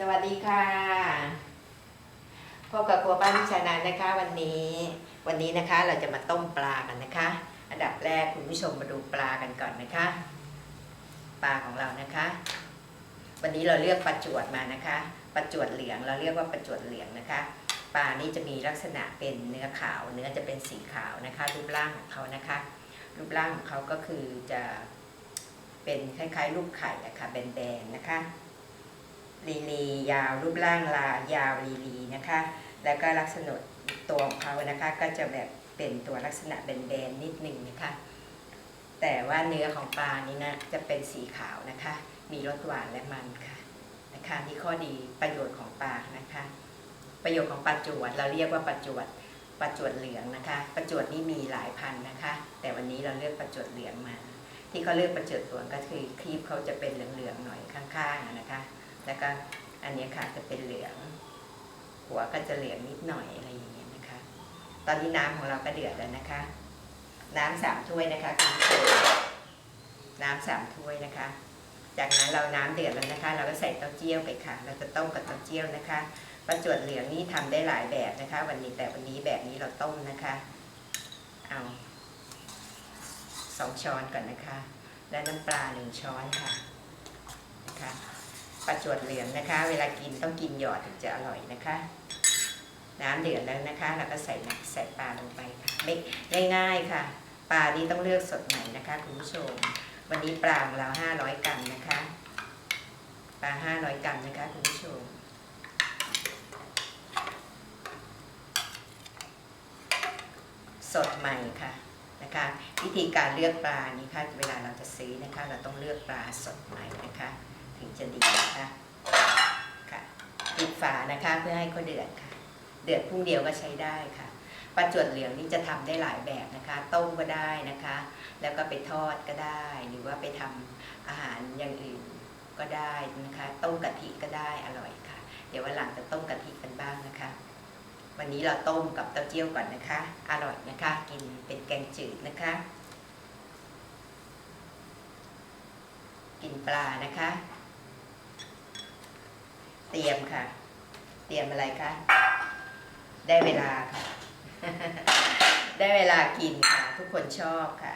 สวัสดีค่ะพบกับครัวป้าพิชานันนะคะวันนี้ วันนี้นะคะเราจะมาต้มปลากันนะคะ อันดับแรกคุณผู้ชมมาดูปลากันก่อนนะคะ ปลาของเรานะคะ วันนี้เราเลือกปลาจวดมานะคะปลาจวดเหลืองเราเรียกว่าปลาจวดเหลืองนะคะ ปลานี้จะมีลักษณะเป็นเนื้อขาว เนื้อจะเป็นสีขาวนะคะ รูปร่างของเขานะคะ รูปร่างของเขาก็คือจะเป็นคล้ายๆ รูปไข่นะคะแบนๆนะคะ ลีลียาวรูปร่างลายาวลีลีนะคะ แล้วก็ลักษณะตัวของเขานะคะก็จะแบบเป็นตัวลักษณะแบนๆนิดหนึ่งนะคะ แต่ว่าเนื้อของปลานี้นะจะเป็นสีขาวนะคะ มีรสหวานและมันค่ะนะคะนี่ข้อดีประโยชน์ของปลานะคะ ประโยชน์ของปลาจวดเราเรียกว่าปลาจวดปลาจวดเหลืองนะคะปลาจวดนี่มีหลายพันนะคะ แต่วันนี้เราเลือกปลาจวดเหลืองมา ที่เขาเลือกปลาจวดเหลืองก็คือครีบเขาจะเป็นเหลืองๆหน่อยข้างๆนะคะ แล้วก็อันนี้ค่ะจะเป็นเหลือง หัวก็จะเหลืองนิดหน่อยอะไรอย่างเงี้ยนะคะ ตอนนี้น้ำของเราก็เดือดแล้วนะคะ น้ำสามถ้วยนะคะคุณผู้ชมน้ำสามถ้วยนะคะ จากนั้นเราน้ำเดือดแล้วนะคะ เราก็ใส่เต้าเจี้ยวไปค่ะ เราจะต้มกับเต้าเจี้ยวนะคะประจวดเหลืองนี่ทำได้หลายแบบนะคะ วันนี้แต่วันนี้แบบนี้เราต้มนะคะ เอาสองช้อนก่อนนะคะ และน้ำปลาหนึ่งช้อนค่ะนะคะ ประจวดเหลืองนะคะ เวลากินต้องกินหยอดถึงจะอร่อยนะคะ น้ำเดือดแล้วนะคะ เราก็ใส่น้ำใส่ปลาลงไปค่ะไม่ง่ายๆค่ะ ปลานี้ต้องเลือกสดใหม่นะคะคุณผู้ชม วันนี้ปลาของเรา500 กรัมนะคะ ปลา 500 กรัมนะคะคุณผู้ชมสดใหม่ค่ะนะคะ วิธีการเลือกปลานี้ค่ะเวลาเราจะซื้อนะคะ เราต้องเลือกปลาสดใหม่นะคะ ถึงจะดีนะคะค่ะปิดฝานะคะเพื่อให้เขาเดือดค่ะ เดือดพุ่งเดียวก็ใช้ได้ค่ะปลาจวดเหลืองนี่จะทำได้หลายแบบนะคะ ต้มก็ได้นะคะ แล้วก็ไปทอดก็ได้ หรือว่าไปทำอาหารอย่างอื่นก็ได้นะคะ ต้มกะทิก็ได้อร่อยค่ะ เดี๋ยววันหลังจะต้มกะทิกันบ้างนะคะ วันนี้เราต้มกับเต้าเจี้ยวก่อนนะคะ อร่อยนะคะ กินเป็นแกงจืดนะคะ กินปลานะคะ ตรียมค่ะ เตรียมอะไรคะ ได้เวลาค่ะ ได้เวลากินค่ะ ทุกคนชอบค่ะ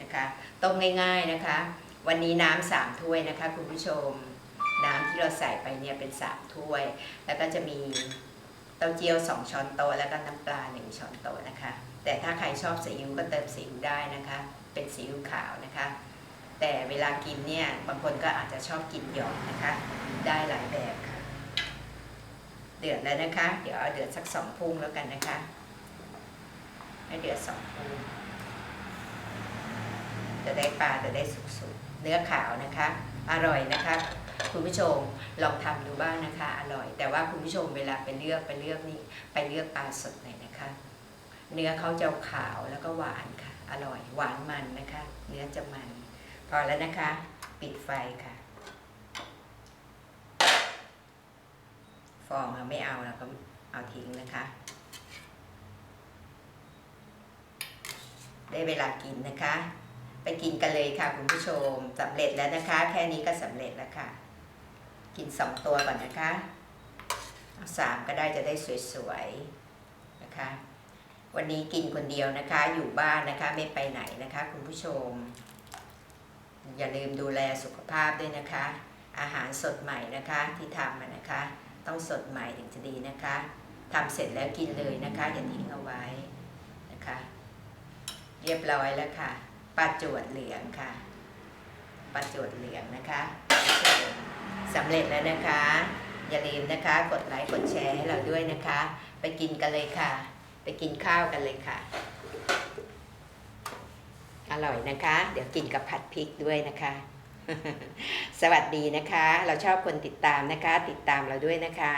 นะคะต้มง่ายๆนะคะ วันนี้น้ำสามถ้วยนะคะ คุณผู้ชม น้ำที่เราใส่ไปเนี่ยเป็นสามถ้วย แล้วก็จะมีเต้าเจี้ยวสองช้อนโต๊ะแล้วก็น้ำปลาหนึ่งช้อนโต๊ะนะคะ แต่ถ้าใครชอบซีอิ๊วก็เติมซีอิ๊วได้นะคะ เป็นซีอิ๊วขาวนะคะ แต่เวลากินเนี่ยบางคนก็อาจจะชอบกินหยอดนะคะ ได้หลายแบบค่ะ เดือดแล้วนะคะ เดี๋ยวเอาเดือดสักสองพุ่งแล้วกันนะคะ ให้เดือดสองพุ่งจะได้ปลาจะได้สุกๆ เนื้อขาวนะคะ อร่อยนะคะ คุณผู้ชมลองทำดูบ้างนะคะ อร่อย แต่ว่าคุณผู้ชมเวลาไปเลือกไปเลือกนี่ไปเลือกปลาสดหน่อยนะคะ เนื้อเขาจะขาวแล้วก็หวานค่ะ อร่อย หวานมันนะคะ เนื้อจะมัน พอแล้วนะคะ ปิดไฟค่ะ ฟองเราไม่เอาเราก็เอาทิ้งนะคะ ได้เวลากินนะคะ ไปกินกันเลยค่ะคุณผู้ชมสำเร็จแล้วนะคะ แค่นี้ก็สำเร็จแล้วค่ะ กินสองตัวก่อนนะคะเอาสามก็ได้จะได้สวยๆนะคะ วันนี้กินคนเดียวนะคะ อยู่บ้านนะคะไม่ไปไหนนะคะ คุณผู้ชม อย่าลืมดูแลสุขภาพด้วยนะคะ อาหารสดใหม่นะคะที่ทำอะนะคะ ต้องสดใหม่ถึงจะดีนะคะทำเสร็จแล้วกินเลยนะคะอย่าทิ้งเอาไว้นะคะ เรียบร้อยแล้วค่ะปลาจวดเหลืองค่ะปลาจวดเหลืองนะคะสำเร็จแล้วนะคะ อย่าลืมนะคะ กดไลค์กดแชร์ให้เราด้วยนะคะ ไปกินกันเลยค่ะ ไปกินข้าวกันเลยค่ะ อร่อยนะคะ เดี๋ยวกินกับผัดพริกด้วยนะคะ สวัสดีนะคะ เราชอบคนติดตามนะคะ ติดตามเราด้วยนะคะ